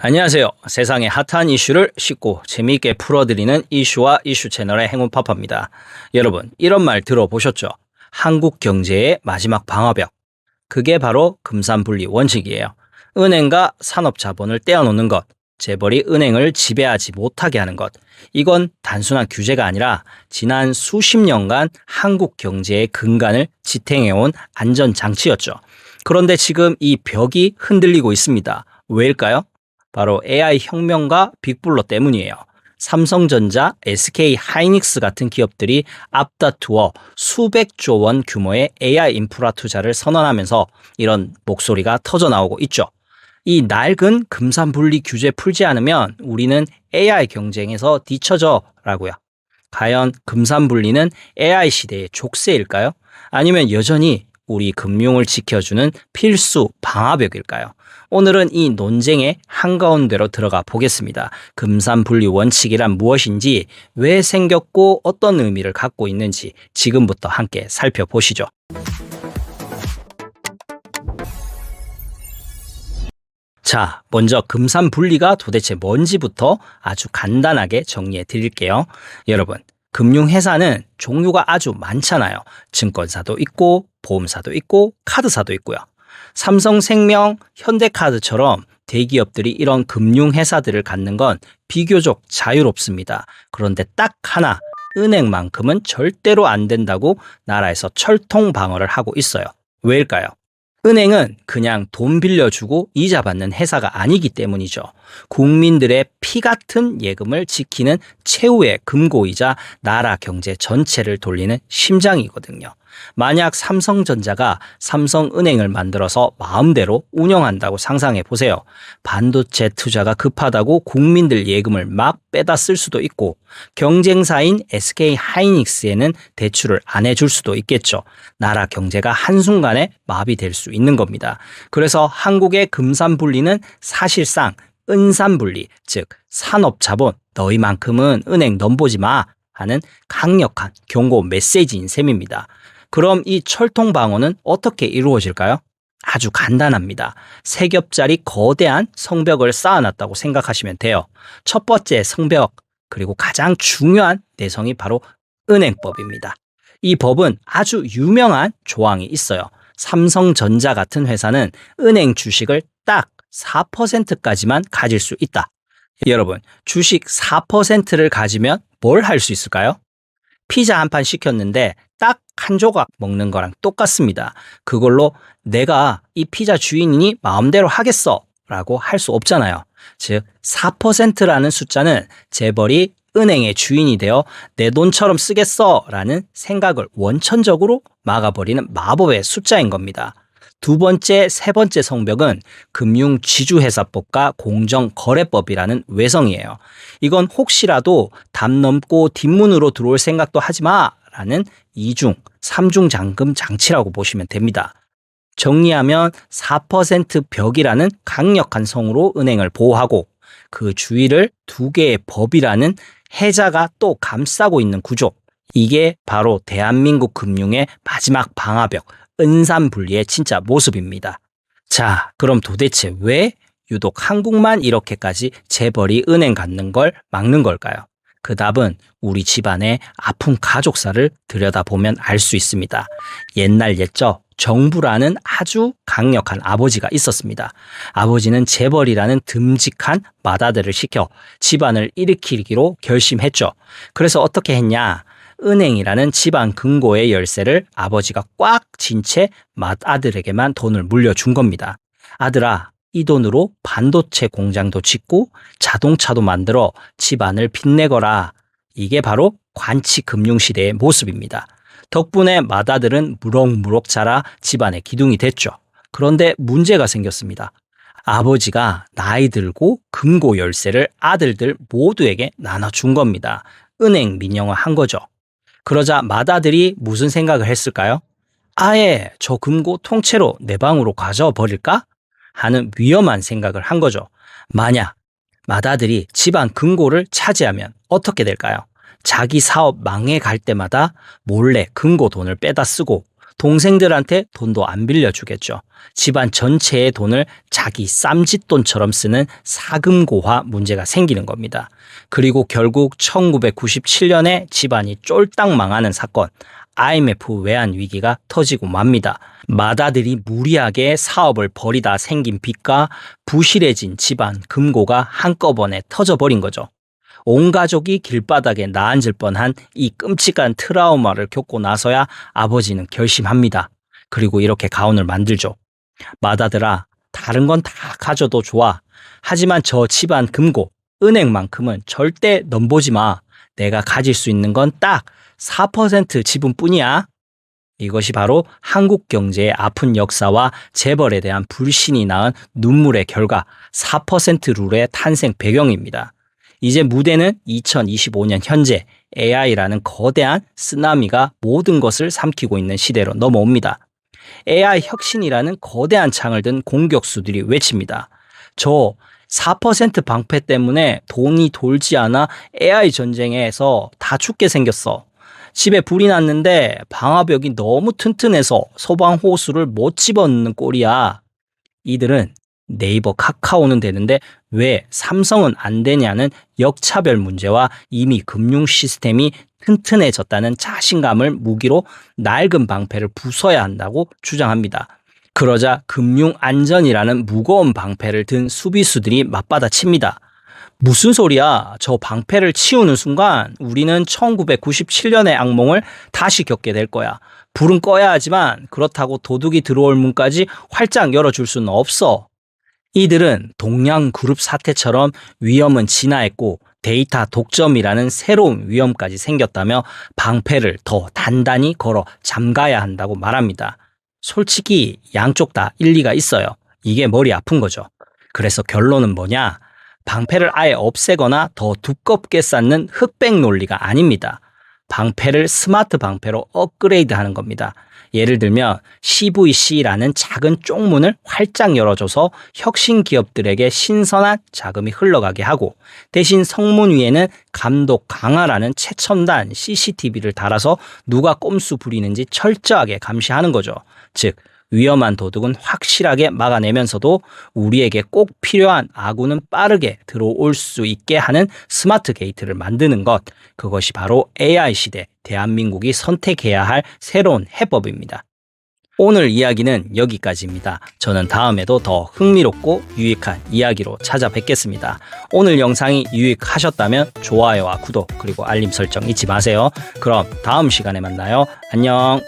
안녕하세요. 세상의 핫한 이슈를 쉽고 재미있게 풀어드리는 이슈와 이슈 채널의 행운파파입니다. 여러분, 이런 말 들어보셨죠? 한국 경제의 마지막 방어벽. 그게 바로 금산분리 원칙이에요. 은행과 산업자본을 떼어놓는 것, 재벌이 은행을 지배하지 못하게 하는 것. 이건 단순한 규제가 아니라 지난 수십 년간 한국 경제의 근간을 지탱해온 안전장치였죠. 그런데 지금 이 벽이 흔들리고 있습니다. 왜일까요? 바로 AI 혁명과 빅블러 때문이에요. 삼성전자, SK 하이닉스 같은 기업들이 앞다투어 수백조 원 규모의 AI 인프라 투자를 선언하면서 이런 목소리가 터져 나오고 있죠. 이 낡은 금산 분리 규제 풀지 않으면 우리는 AI 경쟁에서 뒤처져 라고요. 과연 금산 분리는 AI 시대의 족쇄일까요? 아니면 여전히 우리 금융을 지켜주는 필수 방화벽일까요? 오늘은 이 논쟁의 한가운데로 들어가 보겠습니다. 금산분리 원칙이란 무엇인지, 왜 생겼고 어떤 의미를 갖고 있는지 지금부터 함께 살펴보시죠. 자, 먼저 금산 분리가 도대체 뭔지부터 아주 간단하게 정리해 드릴게요. 여러분, 금융회사는 종류가 아주 많잖아요. 증권사도 있고, 보험사도 있고, 카드사도 있고요. 삼성생명, 현대카드처럼 대기업들이 이런 금융회사들을 갖는 건 비교적 자유롭습니다. 그런데 딱 하나, 은행만큼은 절대로 안 된다고 나라에서 철통 방어를 하고 있어요. 왜일까요? 은행은 그냥 돈 빌려주고 이자 받는 회사가 아니기 때문이죠. 국민들의 피 같은 예금을 지키는 최후의 금고이자 나라 경제 전체를 돌리는 심장이거든요. 만약 삼성전자가 삼성은행을 만들어서 마음대로 운영한다고 상상해 보세요. 반도체 투자가 급하다고 국민들 예금을 막 빼다 쓸 수도 있고 경쟁사인 SK 하이닉스에는 대출을 안 해줄 수도 있겠죠. 나라 경제가 한순간에 마비될 수 있는 겁니다. 그래서 한국의 금산분리는 사실상 은산분리, 즉 산업자본 너희만큼은 은행 넘보지 마 하는 강력한 경고 메시지인 셈입니다. 그럼 이 철통 방어는 어떻게 이루어질까요? 아주 간단합니다. 세 겹짜리 거대한 성벽을 쌓아놨다고 생각하시면 돼요. 첫 번째 성벽, 그리고 가장 중요한 내성이 바로 은행법입니다. 이 법은 아주 유명한 조항이 있어요. 삼성전자 같은 회사는 은행 주식을 딱 4%까지만 가질 수 있다. 여러분, 주식 4%를 가지면 뭘 할 수 있을까요? 피자 한 판 시켰는데 딱 한 조각 먹는 거랑 똑같습니다. 그걸로 내가 이 피자 주인이니 마음대로 하겠어 라고 할 수 없잖아요. 즉, 4%라는 숫자는 재벌이 은행의 주인이 되어 내 돈처럼 쓰겠어 라는 생각을 원천적으로 막아버리는 마법의 숫자인 겁니다. 두 번째, 세 번째 성벽은 금융지주회사법과 공정거래법이라는 외성이에요. 이건 혹시라도 담 넘고 뒷문으로 들어올 생각도 하지 마! 라는 이중, 삼중 잠금 장치라고 보시면 됩니다. 정리하면 4% 벽이라는 강력한 성으로 은행을 보호하고 그 주위를 두 개의 법이라는 해자가 또 감싸고 있는 구조. 이게 바로 대한민국 금융의 마지막 방화벽, 은산분리의 진짜 모습입니다. 자, 그럼 도대체 왜 유독 한국만 이렇게까지 재벌이 은행 갖는 걸 막는 걸까요? 그 답은 우리 집안의 아픈 가족사를 들여다보면 알 수 있습니다. 옛날 옛적 정부라는 아주 강력한 아버지가 있었습니다. 아버지는 재벌이라는 듬직한 맏아들을 시켜 집안을 일으키기로 결심했죠. 그래서 어떻게 했냐? 은행이라는 집안 금고의 열쇠를 아버지가 꽉진채 맏아들에게만 돈을 물려준 겁니다. 아들아, 이 돈으로 반도체 공장도 짓고 자동차도 만들어 집안을 빛내거라. 이게 바로 관치 금융시대의 모습입니다. 덕분에 맏아들은 무럭무럭 자라 집안의 기둥이 됐죠. 그런데 문제가 생겼습니다. 아버지가 나이 들고 금고 열쇠를 아들들 모두에게 나눠준 겁니다. 은행 민영화 한 거죠. 그러자 맏아들이 무슨 생각을 했을까요? 아예 저 금고 통째로 내 방으로 가져 버릴까? 하는 위험한 생각을 한 거죠. 만약 맏아들이 집안 금고를 차지하면 어떻게 될까요? 자기 사업 망해 갈 때마다 몰래 금고 돈을 빼다 쓰고 동생들한테 돈도 안 빌려주겠죠. 집안 전체의 돈을 자기 쌈짓돈처럼 쓰는 사금고화 문제가 생기는 겁니다. 그리고 결국 1997년에 집안이 쫄딱 망하는 사건, IMF 외환 위기가 터지고 맙니다. 마다들이 무리하게 사업을 벌이다 생긴 빚과 부실해진 집안 금고가 한꺼번에 터져버린 거죠. 온 가족이 길바닥에 나앉을 뻔한 이 끔찍한 트라우마를 겪고 나서야 아버지는 결심합니다. 그리고 이렇게 가훈을 만들죠. 마다들아, 다른 건 다 가져도 좋아. 하지만 저 집안 금고, 은행만큼은 절대 넘보지 마. 내가 가질 수 있는 건 딱 4% 지분뿐이야. 이것이 바로 한국 경제의 아픈 역사와 재벌에 대한 불신이 낳은 눈물의 결과 4% 룰의 탄생 배경입니다. 이제 무대는 2025년 현재 AI라는 거대한 쓰나미가 모든 것을 삼키고 있는 시대로 넘어옵니다. AI 혁신이라는 거대한 창을 든 공격수들이 외칩니다. 저 4% 방패 때문에 돈이 돌지 않아 AI 전쟁에서 다 죽게 생겼어. 집에 불이 났는데 방화벽이 너무 튼튼해서 소방 호수를 못 집어넣는 꼴이야. 이들은 네이버 카카오는 되는데 왜 삼성은 안 되냐는 역차별 문제와 이미 금융 시스템이 튼튼해졌다는 자신감을 무기로 낡은 방패를 부숴야 한다고 주장합니다. 그러자 금융 안전이라는 무거운 방패를 든 수비수들이 맞받아칩니다. 무슨 소리야? 저 방패를 치우는 순간 우리는 1997년의 악몽을 다시 겪게 될 거야. 불은 꺼야 하지만 그렇다고 도둑이 들어올 문까지 활짝 열어줄 수는 없어. 이들은 동양 그룹 사태처럼 위험은 진화했고 데이터 독점이라는 새로운 위험까지 생겼다며 방패를 더 단단히 걸어 잠가야 한다고 말합니다. 솔직히 양쪽 다 일리가 있어요. 이게 머리 아픈 거죠. 그래서 결론은 뭐냐? 방패를 아예 없애거나 더 두껍게 쌓는 흑백 논리가 아닙니다. 방패를 스마트 방패로 업그레이드 하는 겁니다. 예를 들면 CVC라는 작은 쪽문을 활짝 열어줘서 혁신 기업들에게 신선한 자금이 흘러가게 하고 대신 성문 위에는 감독 강화라는 최첨단 CCTV를 달아서 누가 꼼수 부리는지 철저하게 감시하는 거죠. 즉 위험한 도둑은 확실하게 막아내면서도 우리에게 꼭 필요한 아군은 빠르게 들어올 수 있게 하는 스마트 게이트를 만드는 것. 그것이 바로 AI 시대 대한민국이 선택해야 할 새로운 해법입니다. 오늘 이야기는 여기까지입니다. 저는 다음에도 더 흥미롭고 유익한 이야기로 찾아뵙겠습니다. 오늘 영상이 유익하셨다면 좋아요와 구독 그리고 알림 설정 잊지 마세요. 그럼 다음 시간에 만나요. 안녕.